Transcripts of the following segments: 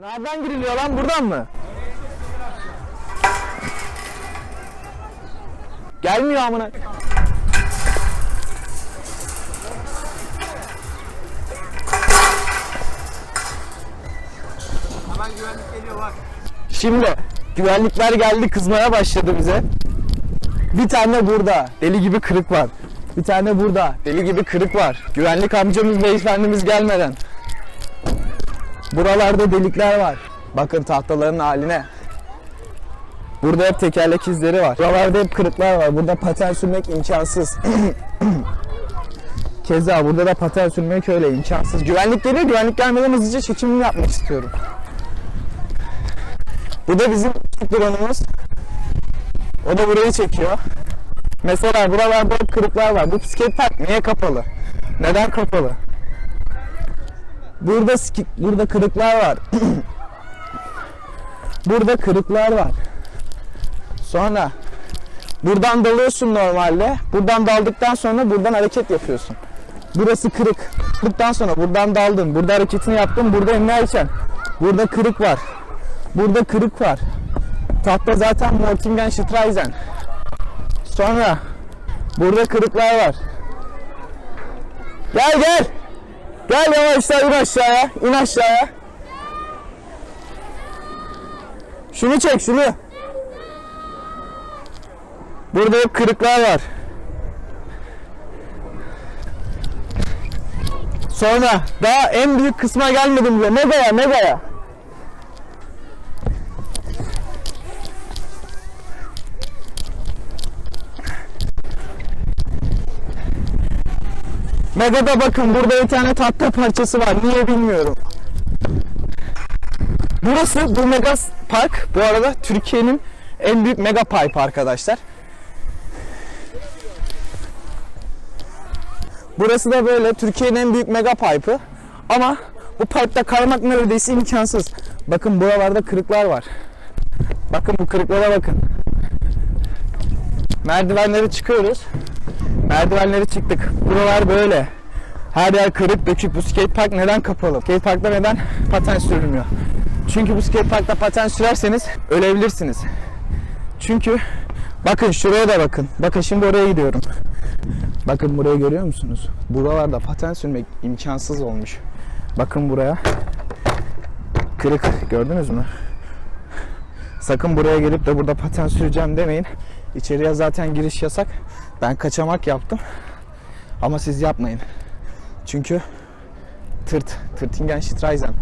Nereden giriliyor lan buradan mı? Gelmiyor amına. Hemen güvenlik geliyor bak. Şimdi güvenlikler geldi kızmaya başladı bize. Bir tane burada deli gibi kırık var. Bir tane burada deli gibi kırık var. Güvenlik amcamız beyefendimiz gelmeden. Buralarda delikler var. Bakın tahtaların haline. Burada hep tekerlek izleri var. Buralarda hep kırıklar var. Burada paten sürmek imkansız. Keza burada da paten sürmek öyle imkansız. Güvenlik geliyor. Güvenlik gelmeden hızlıca çekimimi yapmak istiyorum. Bu da bizim drone'umuz. O da burayı çekiyor. Mesela buralarda hep kırıklar var. Bu skate park niye kapalı? Neden kapalı? Burada burada kırıklar var. burada kırıklar var. Sonra buradan dalıyorsun normalde. Buradan daldıktan sonra buradan hareket yapıyorsun. Burası kırık. Kırıktan sonra buradan daldın. Burada hareketini yaptın. Burada inerken. Burada kırık var. Burada kırık var. Tahta zaten Mortingen Streisen. Sonra burada kırıklar var. Gel gel. Gel yavaşla in aşağıya. in aşağıya. Şunu çek şunu. Burada hep kırıklar var. Sonra daha en büyük kısma gelmedim bile. Mega'ya mega'ya. Mega'da bakın burada bir tane tahta parçası var. Niye bilmiyorum. Burası bu mega park bu arada Türkiye'nin en büyük mega pipe arkadaşlar. Burası da böyle Türkiye'nin en büyük mega pipe'ı. Ama bu pipe'da kaymak neredeyse imkansız. Bakın buralarda kırıklar var. Bakın bu kırıklara bakın. Merdivenleri çıkıyoruz. Merdivenleri çıktık. Buralar böyle. Her yer kırık dökük. Bu skate park neden kapalı? Skate parkta neden paten sürülmüyor? Çünkü bu skate parkta paten sürerseniz ölebilirsiniz. Çünkü bakın şuraya da bakın. Bakın şimdi oraya gidiyorum. Bakın burayı görüyor musunuz? Buralarda paten sürmek imkansız olmuş. Bakın buraya. Kırık gördünüz mü? Sakın buraya gelip de burada paten süreceğim demeyin. İçeriye zaten giriş yasak. Ben kaçamak yaptım. Ama siz yapmayın. Çünkü tırt, tırtingen Streisen.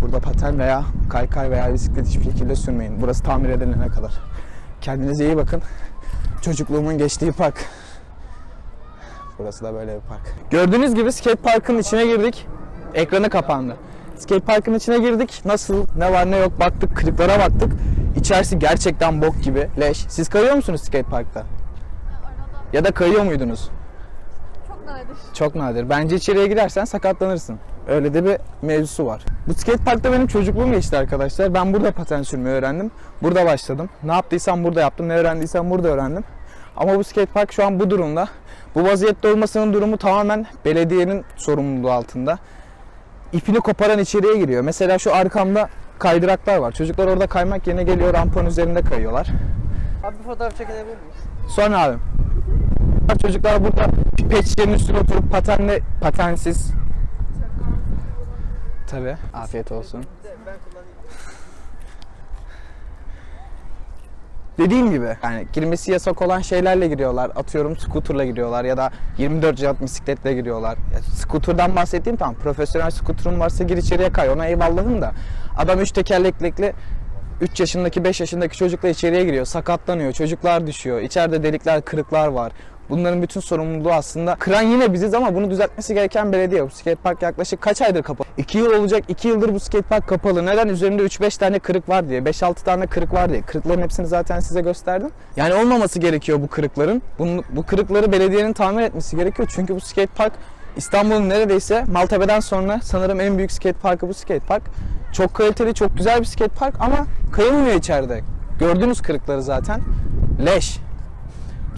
Burada paten veya kaykay veya bisiklet hiçbir şekilde sürmeyin. Burası tamir edilene kadar. Kendinize iyi bakın. Çocukluğumun geçtiği park. Burası da böyle bir park. Gördüğünüz gibi skate parkın içine girdik. Ekranı kapandı. Skate parkın içine girdik. Nasıl, ne var ne yok baktık, kırıklara baktık. İçerisi gerçekten bok gibi, leş. Siz kayıyor musunuz skate parkta? Ya da kayıyor muydunuz? Çok nadir. Çok nadir. Bence içeriye girersen sakatlanırsın. Öyle de bir mevzusu var. Bu skate parkta benim çocukluğum geçti arkadaşlar. Ben burada paten sürmeyi öğrendim. Burada başladım. Ne yaptıysam burada yaptım. Ne öğrendiysem burada öğrendim. Ama bu skate park şu an bu durumda. Bu vaziyette olmasının durumu tamamen belediyenin sorumluluğu altında. İpini koparan içeriye giriyor. Mesela şu arkamda kaydıraklar var. Çocuklar orada kaymak yerine geliyor rampanın üzerinde kayıyorlar. Abi bir fotoğraf çekilebilir miyiz? Sonra abi. Çocuklar burada peçetenin üstüne oturup patenle patensiz. Tabi. Afiyet olsun. Dediğim gibi yani girmesi yasak olan şeylerle giriyorlar. Atıyorum scooterla giriyorlar ya da 24 jant bisikletle giriyorlar. Ya, scooter'dan bahsettiğim tamam profesyonel scooter'ın varsa gir içeriye kay ona eyvallahım da. Adam 3 tekerlekli 3 yaşındaki 5 yaşındaki çocukla içeriye giriyor. Sakatlanıyor. Çocuklar düşüyor. İçeride delikler, kırıklar var. Bunların bütün sorumluluğu aslında kıran yine biziz ama bunu düzeltmesi gereken belediye. Bu skate park yaklaşık kaç aydır kapalı? 2 yıl olacak. 2 yıldır bu skate park kapalı. Neden? Üzerinde 3-5 tane kırık var diye. 5-6 tane kırık var diye. Kırıkların hepsini zaten size gösterdim. Yani olmaması gerekiyor bu kırıkların. Bunun, bu kırıkları belediyenin tamir etmesi gerekiyor. Çünkü bu skate park İstanbul'un neredeyse Maltepe'den sonra sanırım en büyük skate parkı bu skate park. Çok kaliteli, çok güzel bir skate park ama kayılmıyor içeride. Gördünüz kırıkları zaten. Leş.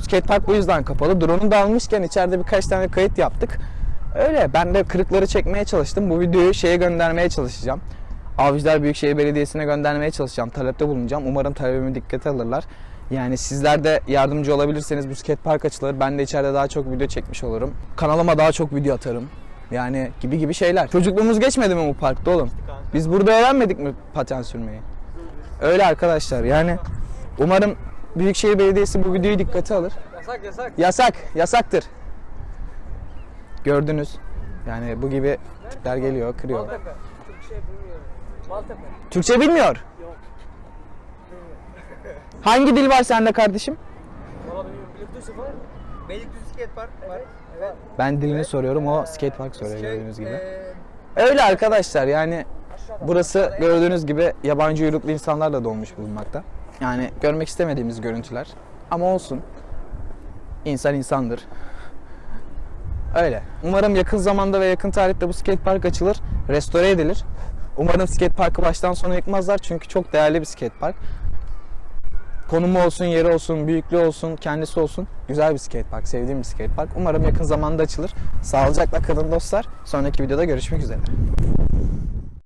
Skate park bu yüzden kapalı. Drone'u da almışken içeride birkaç tane kayıt yaptık. Öyle ben de kırıkları çekmeye çalıştım. Bu videoyu şeye göndermeye çalışacağım. Avcılar Büyükşehir Belediyesi'ne göndermeye çalışacağım. Talepte bulunacağım. Umarım talebimi dikkate alırlar. Yani sizler de yardımcı olabilirseniz bu skate park açılır. Ben de içeride daha çok video çekmiş olurum. Kanalıma daha çok video atarım. Yani gibi gibi şeyler. Çocukluğumuz geçmedi mi bu parkta oğlum? Biz burada öğrenmedik mi paten sürmeyi? Öyle arkadaşlar yani umarım Büyükşehir Belediyesi bu videoyu dikkate alır. Yasak yasak. Yasak, yasaktır. Gördünüz. Yani bu gibi tipler geliyor, kırıyor. Maltepe. Türkçe bilmiyorum. Maltepe. Türkçe bilmiyor. Yok. Hangi dil var sende kardeşim? Valla bilmiyorum. Var. Beylikdüzü skate park var. Evet. Ben dilini soruyorum, o skate park soruyor gördüğünüz gibi. eee, Öyle arkadaşlar yani burası gördüğünüz gibi yabancı uyruklu insanlarla dolmuş bulunmakta. Yani görmek istemediğimiz görüntüler ama olsun. İnsan insandır. Öyle. Umarım yakın zamanda ve yakın tarihte bu skate park açılır, restore edilir. Umarım skate parkı baştan sona yıkmazlar çünkü çok değerli bir skate park. Konumu olsun, yeri olsun, büyüklüğü olsun, kendisi olsun. Güzel bir skate park, sevdiğim bir skate park. Umarım yakın zamanda açılır. Sağlıcakla kalın dostlar. Sonraki videoda görüşmek üzere.